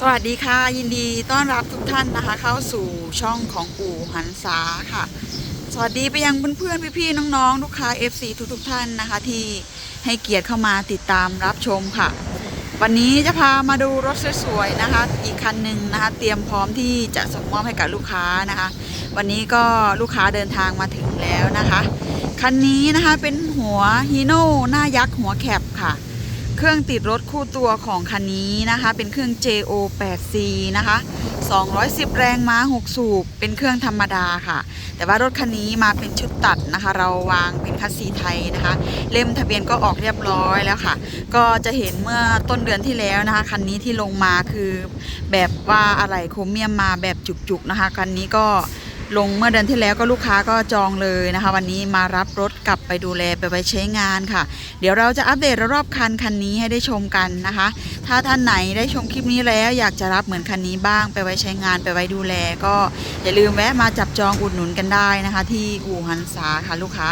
สวัสดีค่ะ ยินดีต้อนรับทุกท่านนะคะ เข้าสู่ช่องของปู่หันษาค่ะ สวัสดีไปยังเพื่อนๆพี่ๆน้องๆลูกค้า FC ทุกๆท่านนะคะ ที่ให้เกียรติเข้ามาติดตามรับชมค่ะ วันนี้จะพามาดูรถสวยๆนะคะ อีกคันหนึ่งนะคะ เตรียมพร้อมที่จะส่งมอบให้กับลูกค้านะคะ วันนี้ก็ลูกค้าเดินทางมาถึงแล้วนะคะคันนี้นะคะเป็นหัวฮีโน่หน้ายักษ์หัวแคบค่ะ เครื่องติดรถคู่ตัวของคันนี้นะคะ เป็นเครื่อง JO 8C นะคะ 210 แรงม้า 6 สูบ เป็นเครื่องธรรมดาค่ะ แต่ว่ารถคันนี้มาเป็นชุดตัดนะคะ เราวางเป็นคัสซีไทยนะคะ เล่มทะเบียนก็ออกเรียบร้อยแล้วค่ะ ก็จะเห็นเมื่อต้นเดือนที่แล้วนะคะ คันนี้ที่ลงมาคือแบบว่าอะไรโครเมียมมาแบบจุกๆนะคะ คันนี้ก็ ลงเมื่อเดือนที่แล้วก็ลูกค้าก็จองเลยนะคะ วันนี้มารับรถกลับไปดูแลไปไว้ใช้งานค่ะ เดี๋ยวเราจะอัปเดตรอบๆคันคันนี้ให้ได้ชมกันนะคะ ถ้าท่านไหนได้ชมคลิปนี้แล้วอยากจะรับเหมือนคันนี้บ้างไปไว้ใช้งานไปไว้ดูแล ก็อย่าลืมแวะมาจับจองอุดหนุนกันได้นะคะ ที่อู่หันษาค่ะลูกค้า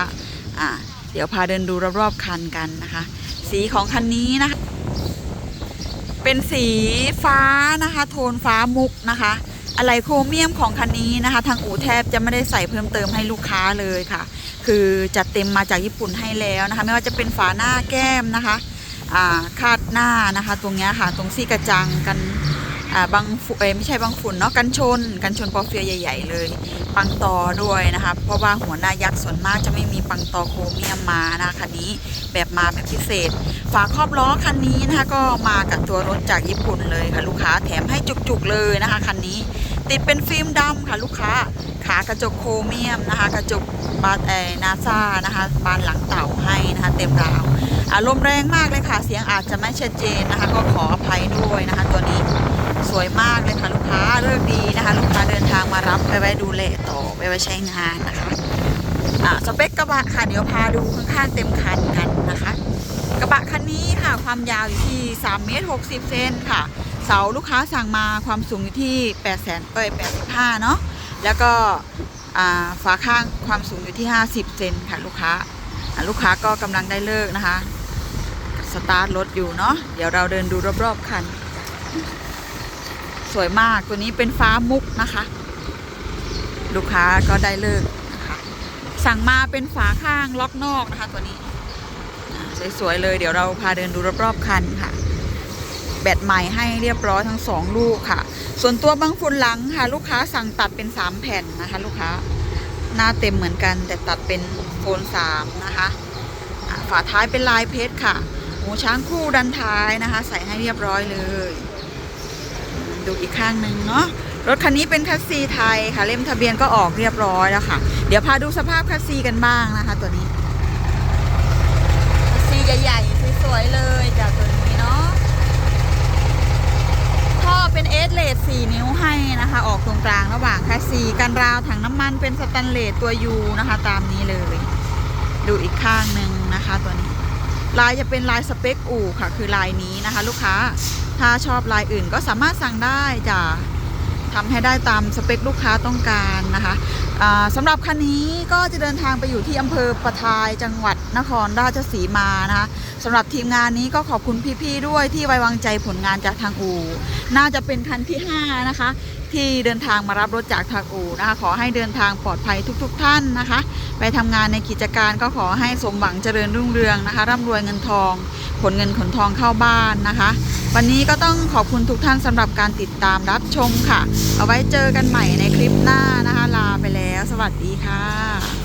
อ่าเดี๋ยวพาเดินดูรอบๆคันกันนะคะ สีของคันนี้นะคะ เป็นสีฟ้านะคะ โทนฟ้ามุกนะคะ อะไรโครเมียมของคันนี้นะคะ ทางอู่แทบจะไม่ได้ใส่เพิ่มเติมให้ลูกค้าเลยค่ะ คือจัดเต็มมาจากญี่ปุ่นให้แล้วนะคะ ไม่ว่าจะเป็นฝาหน้าแก้มนะคะคาดหน้านะคะ ตรงเนี้ยค่ะ ตรงซี่กระจังกัน บางฝุ่นไม่ใช่บางฝุ่นเนาะกันชน กันชนปอเฟียใหญ่ ๆ เลย ปังตอด้วยนะคะเพราะว่าหัวหน้ายักษ์ส่วนมากจะไม่มีปังตอโครเมียมมานะคันนี้แบบมาแบบพิเศษ ฝาครอบล้อคันนี้นะคะก็มากับตัวรถจากญี่ปุ่นเลยค่ะลูกค้าแถมให้จุกๆเลยนะคะคันนี้ติดเป็นฟิล์มดำค่ะลูกค้าขากระจกโครเมียมนะคะ กระจกบานเอนาซานะคะ บานหลังเต่าให้นะคะ เต็มราวอารมณ์แรงมากเลยค่ะ เสียงอาจจะไม่ชัดเจนนะคะ ก็ขออภัยด้วยนะคะ ตัวนี้ วยมากเลยค่ะลูกค้าเลิกดีนะคะ ลูกค้าเดินทางมารับไปไว้ดูแลต่อไปไว้ใช้งานนะคะอ่าสเปคกระบะค่ะเดี๋ยวพาดูข้างๆเต็มคันกันนะคะ กระบะคันนี้ค่ะความยาวอยู่ที่3เมตร60เซนค่ะ เสาลูกค้าสั่งมาความสูงอยู่ที่8แสนเอ้ย85เนาะแล้วก็อ่าฝาข้างความสูงอยู่ที่ 50 เซนค่ะลูกค้าอ่าลูกค้าก็กำลังได้เลิกนะคะ สตาร์ทรถอยู่เนาะเดี๋ยวเราเดินดูรอบๆคัน สวยมากตัวนี้เป็นฟ้ามุกนะคะ ลูกค้าก็ได้เลิกนะคะ สั่งมาเป็นฝาข้างล็อกนอกนะคะ ตัวนี้สวยๆเลยเดี๋ยวเราพาเดินดูรอบๆคันค่ะ แบตใหม่ให้เรียบร้อยทั้งสองลูกค่ะ ส่วนตัวบังฝุ่นหลังค่ะ ลูกค้าสั่งตัดเป็น3แผ่นนะคะ ลูกค้าหน้าเต็มเหมือนกัน แต่ตัดเป็นโฟน3นะคะอ่าฝาท้ายเป็นลายเพชรค่ะ หูช้างคู่ดันท้ายนะคะ ใส่ให้เรียบร้อยเลย ดูอีกข้างหนึ่งเนาะรถคันนี้เป็นคัสซีไทยค่ะ เล่มทะเบียนก็ออกเรียบร้อยแล้วค่ะ เดี๋ยวพาดูสภาพคัสซีกันบ้างนะคะ ตัวนี้คัสซีใหญ่ๆสวยๆเลยจากตัวนี้เนาะท่อเป็นเอสเลส4นิ้วให้นะคะ ออกตรงกลางระหว่างแค่ซีกันราวถังน้ำมันเป็นสแตนเลสตัวยูนะคะ ตามนี้เลย ดูอีกข้างหนึ่งนะคะ ตัวนี้ลายจะเป็นลายสเปคอู่ค่ะ คือลายนี้นะคะ ลูกค้า ถ้าชอบลายอื่นก็สามารถสั่งได้จ้ะทำให้ได้ตามสเปคลูกค้าต้องการนะคะสำหรับคันนี้ก็จะเดินทางไปอยู่ที่อำเภอประทายจังหวัดนครราชสีมานะคะสำหรับทีมงานนี้ก็ขอบคุณพี่ๆด้วยที่ไว้วางใจผลงานจากทางอูน่าจะเป็นคันที่ 5 นะคะ ที่เดินทางมารับรถจากทางอูนะคะขอให้เดินทางปลอดภัยทุก ๆทท่านนะคะ ไปทำงานในกิจการก็ขอให้สมหวังเจริญรุ่งเรืองนะคะร่ำรวยเงินทองขนเงินขนทองเข้าบ้านนะคะ วันนี้ก็ต้องขอบคุณทุกท่านสำหรับการติดตามรับชมค่ะ เอาไว้เจอกันใหม่ในคลิปหน้านะคะ ลาไปแล้ว สวัสดีค่ะ